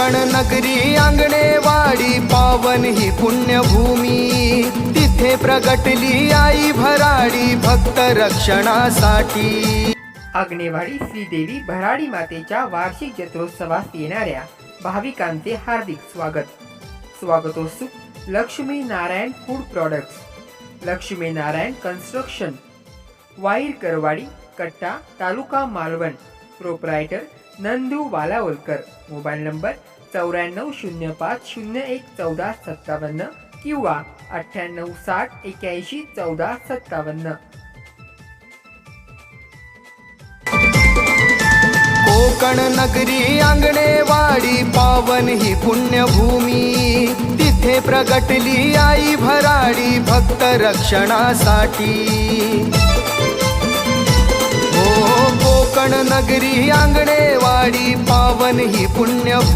कोकण नगरी आंगणेवाडी पावन ही पुण्यभूमी. तिथे प्रगटली आई भराडी भक्त रक्षणासाठी. आग्नेवाडी श्रीदेवी भराडी मातेच्या वार्षिक जत्रोत्सवास येणाऱ्या भाविकांचे हार्दिक स्वागत. स्वागतोत्सुक Lakshmi Narayan food products Lakshmi Narayan construction Vair Karwadi Katta taluka Malvan proprietor Nandu Walawalkar mobile number चौऱ्याण्णव शून्य पाच शून्य एक चौदा सत्तावन्न किंवा अठ्ठ्याण्णव साठ एक्याऐंशी चौदा सत्तावन्न. कोकण नगरी अंगणेवाडी पावन ही पुण्यभूमी. तिथे प्रगटली आई भराडी भक्त रक्षणासाठी. हो नगरी आंगणेवाडी पावन ही पुण्य